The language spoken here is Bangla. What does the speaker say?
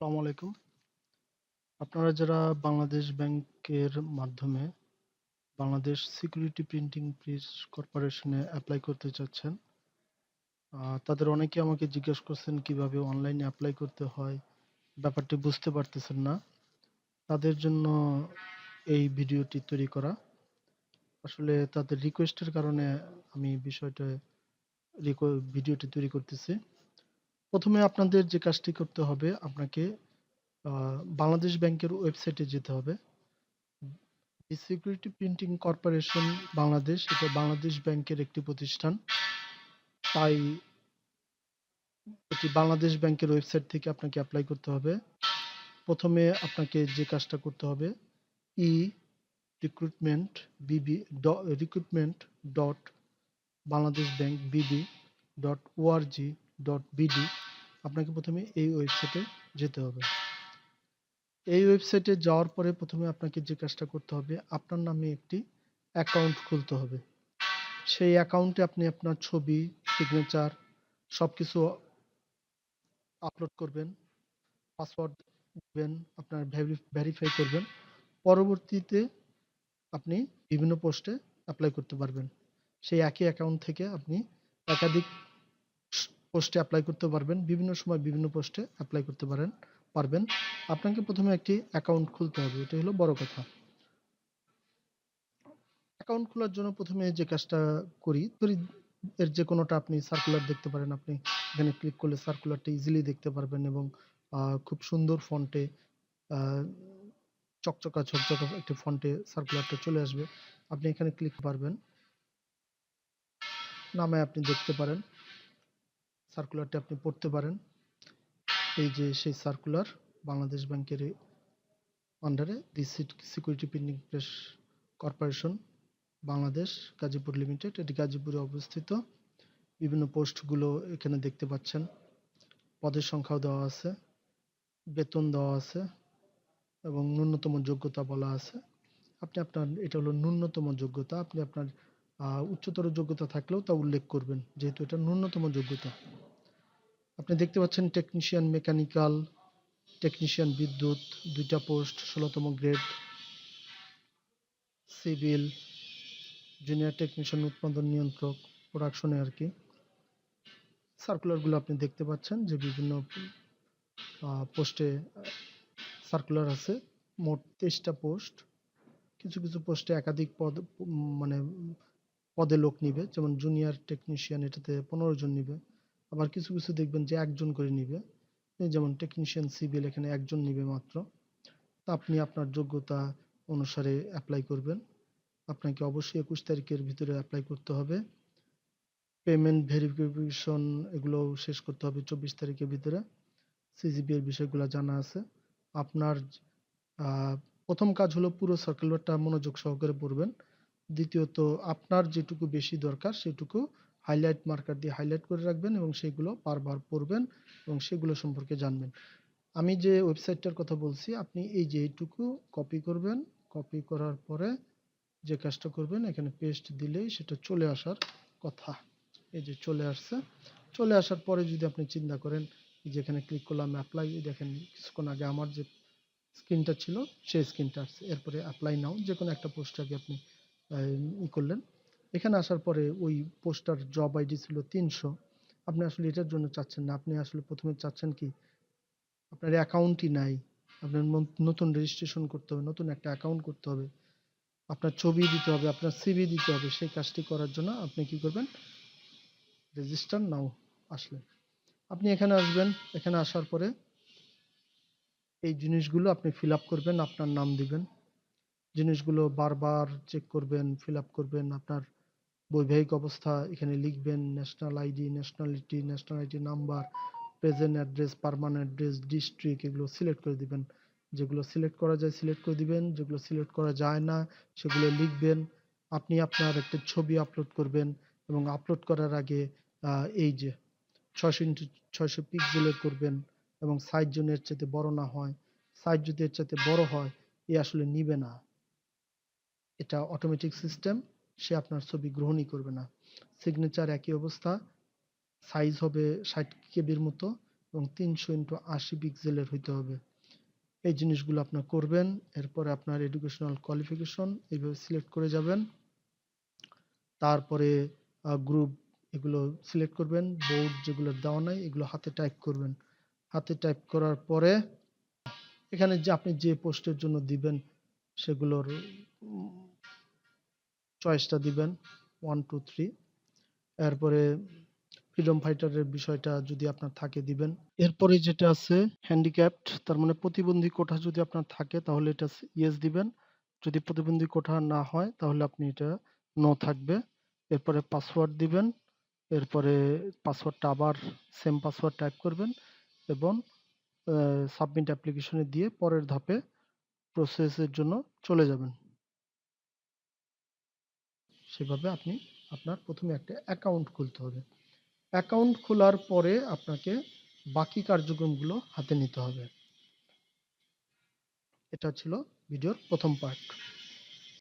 আসসালামু আলাইকুম। আপনারা যারা বাংলাদেশ ব্যাংকের মাধ্যমে বাংলাদেশ সিকিউরিটি প্রিন্টিং প্রেস কর্পোরেশনে অ্যাপ্লাই করতে চাচ্ছেন তাদের অনেকে আমাকে জিজ্ঞেস করছেন কীভাবে অনলাইনে অ্যাপ্লাই করতে হয়। ব্যাপারটি বুঝতে পারতেছেন না। তাদের জন্য এই ভিডিওটি তৈরি করা। আসলে তাদের রিকোয়েস্টের কারণে আমি বিষয়টা ভিডিওটি তৈরি করতেছি। প্রথমে আপনাদের যে কাজটি করতে হবে, আপনাকে বাংলাদেশ ব্যাংকের ওয়েবসাইটে যেতে হবে। সিকিউরিটি প্রিন্টিং কর্পোরেশন বাংলাদেশ, এটা বাংলাদেশ ব্যাংকের একটি প্রতিষ্ঠান। তাই এটি বাংলাদেশ ব্যাংকের ওয়েবসাইট থেকে আপনাকে অ্যাপ্লাই করতে হবে। প্রথমে আপনাকে যে কাজটা করতে হবে e recruitment BB recruitment dot Bangladesh bank BB dot ORG dot BD আপনাকে প্রথমে এই ওয়েবসাইটে যেতে হবে। এই ওয়েবসাইটে যাওয়ার পরে প্রথমে আপনাকে যে কাজটা করতে হবে, আপনার নামে একটি অ্যাকাউন্ট খুলতে হবে। সেই অ্যাকাউন্টে আপনি আপনার ছবি সিগনেচার সব কিছু আপলোড করবেন পাসওয়ার্ড দিবেন, আপনার ভেরিফাই করবেন। পরবর্তীতে আপনি বিভিন্ন পোস্টে অ্যাপ্লাই করতে পারবেন। সেই একই অ্যাকাউন্ট থেকে আপনি একাধিক পোস্টে অ্যাপ্লাই করতে পারবেন। বিভিন্ন সময় বিভিন্ন পোস্টে অ্যাপ্লাই করতে পারেন, পারবেন। আপনাকে প্রথমে একটি অ্যাকাউন্ট খুলতে হবে, এটা হলো বড় কথা। অ্যাকাউন্ট খোলার জন্য প্রথমে যে কাজটা করি ধরি এর যে কোনোটা আপনি সার্কুলার দেখতে পারেন, আপনি এখানে ক্লিক করলে সার্কুলারটা ইজিলি দেখতে পারবেন এবং খুব সুন্দর ফন্টে চকচকা, ঝকঝকা একটি ফন্টে সার্কুলারটা চলে আসবে। আপনি এখানে ক্লিক পারবেন নামে আপনি দেখতে পারেন। সার্কুলারটি আপনি পড়তে পারেন। এই যে সেই সার্কুলার বাংলাদেশ ব্যাংকের আন্ডারে the security printing press corporation Bangladesh Gazipur limited এটি গাজীপুরে অবস্থিত। বিভিন্ন পোস্টগুলো এখানে দেখতে পাচ্ছেন। পদের সংখ্যাও দেওয়া আছে, বেতন দেওয়া আছে, এবং ন্যূনতম যোগ্যতা বলা আছে। আপনি আপনার, এটা হলো ন্যূনতম যোগ্যতা। আপনি আপনার উচ্চতর যোগ্যতা থাকলেও তা উল্লেখ করবেন, যেহেতু এটা ন্যূনতম যোগ্যতা। আপনি দেখতে পাচ্ছেন টেকনিশিয়ান মেকানিক্যাল টেকনিশিয়ান বিদ্যুৎ, দুইটা পোস্ট ষোলোতম গ্রেড সিভিল জুনিয়র টেকনিশিয়ান উৎপাদন নিয়ন্ত্রক প্রোডাকশনে আর কি। সার্কুলারগুলো আপনি দেখতে পাচ্ছেন যে বিভিন্ন পোস্টে সার্কুলার আছে। মোট তেইশটা পোস্ট কিছু কিছু পোস্টে একাধিক পদ মানে পদে লোক নিবে। যেমন জুনিয়র টেকনিশিয়ান এটাতে পনেরো জন নিবে। আবার কিছু কিছু দেখবেন যে একজন করে নিবে। যেমন টেকনিশিয়ান সিভিল এখানে একজন নিবে মাত্র। তা আপনি আপনার যোগ্যতা অনুসারে অ্যাপ্লাই করবেন। আপনাকে অবশ্যই একুশ তারিখের ভিতরে অ্যাপ্লাই করতে হবে। পেমেন্ট ভেরিফিকেশন এগুলো শেষ করতে হবে চব্বিশ তারিখের ভিতরে। সিজিপি এর বিষয়গুলো জানা আছে। আপনার প্রথম কাজ হলো পুরো সার্কুলারটা মনোযোগ সহকারে পড়বেন। দ্বিতীয়ত, আপনার যেটুকু বেশি দরকার সেটুকু হাইলাইট মার্কার দিয়ে হাইলাইট করে রাখবেন এবং সেগুলো বারবার পড়বেন এবং সেগুলো সম্পর্কে জানবেন। আমি যে ওয়েবসাইটটার কথা বলছি, আপনি এই যে এইটুকু কপি করবেন কপি করার পরে যে কাজটা করবেন, এখানে পেস্ট দিলেই সেটা চলে আসার কথা। এই যে চলে আসছে। চলে আসার পরে যদি আপনি চিন্তা করেন যেখানে ক্লিক করলাম অ্যাপ্লাই দেখেন কিছুক্ষণ আগে আমার যে স্ক্রিনটা ছিল, সেই স্ক্রিনটা আসছে। এরপরে অ্যাপ্লাই নাও যে কোনো একটা পোস্টটাকে আপনি ই করলেন। এখানে আসার পরে ওই পোস্টার জব আইডি ছিল তিনশো। আপনি আসলে এটার জন্য চাচ্ছেন না। আপনি আসলে প্রথমে চাচ্ছেন কি, আপনার অ্যাকাউন্টই নাই, আপনার নতুন রেজিস্ট্রেশন করতে হবে, নতুন একটা অ্যাকাউন্ট করতে হবে, আপনার ছবি দিতে হবে, আপনার সিভি দিতে হবে, সেই কাজটি করার জন্য আপনি কি করবেন? রেজিস্টার নাও আসলেন। আপনি এখানে আসবেন, এখানে আসার পরে এই জিনিসগুলো আপনি ফিল করবেন, আপনার নাম দিবেন। জিনিসগুলো বারবার চেক করবেন ফিল করবেন, আপনার বৈবাহিক অবস্থা, এখানে লিখবেন national ID nationality national ID number present address permanent address district এগুলো সিলেক্ট করে দিবেন। যেগুলো সিলেক্ট করা যায় সিলেক্ট করে দিবেন, যেগুলো সিলেক্ট করা যায় না সেগুলো লিখবেন। আপনি আপনার একটা ছবি আপলোড করবেন এবং আপলোড করার আগে এই যে ছয়শো ইন্টু ছয়শো পিক্সেলের করবেন এবং সাইজ যেন এর চাইতে বড় না হয় সাইজ যদি এর চাইতে বড় হয়, এ আসলে নিবে না। এটা অটোমেটিক সিস্টেম সে আপনার ছবি গ্রহণই করবে না। সিগনেচার একই অবস্থা সাইজ হবে ষাট কেবির মতো এবং তিনশো ইন্টু আশি পিক্সেলের হইতে হবে। এই জিনিসগুলো আপনার করবেন, এরপরে আপনার এডুকেশনাল কোয়ালিফিকেশন এইভাবে সিলেক্ট করে যাবেন। তারপরে গ্রুপ এগুলো সিলেক্ট করবেন বোর্ড যেগুলো দেওয়া নাই এগুলো হাতে টাইপ করবেন। হাতে টাইপ করার পরে, এখানে যে আপনি যে পোস্টের জন্য দিবেন, সেগুলোর চয়েসটা দিবেন ওয়ান টু থ্রি এরপরে ফ্রিডম ফাইটারের বিষয়টা যদি আপনার থাকে দিবেন। এরপরে যেটা আছে হ্যান্ডিক্যাপড তার মানে প্রতিবন্ধী কোঠা যদি আপনার থাকে, তাহলে এটা ইয়েস দিবেন। যদি প্রতিবন্ধী কোঠা না হয়, তাহলে আপনি এটা নো থাকবে। এরপরে পাসওয়ার্ড দিবেন, এরপরে পাসওয়ার্ডটা আবার সেম পাসওয়ার্ড টাইপ করবেন এবং সাবমিট অ্যাপ্লিকেশনে দিয়ে পরের ধাপে প্রসেসের জন্য চলে যাবেন। সেভাবে আপনি আপনার প্রথমে একটা অ্যাকাউন্ট খুলতে হবে। অ্যাকাউন্ট খোলার পরে আপনাকে বাকি কার্যক্রমগুলো হাতে নিতে হবে। এটা ছিল ভিডিওর প্রথম পার্ট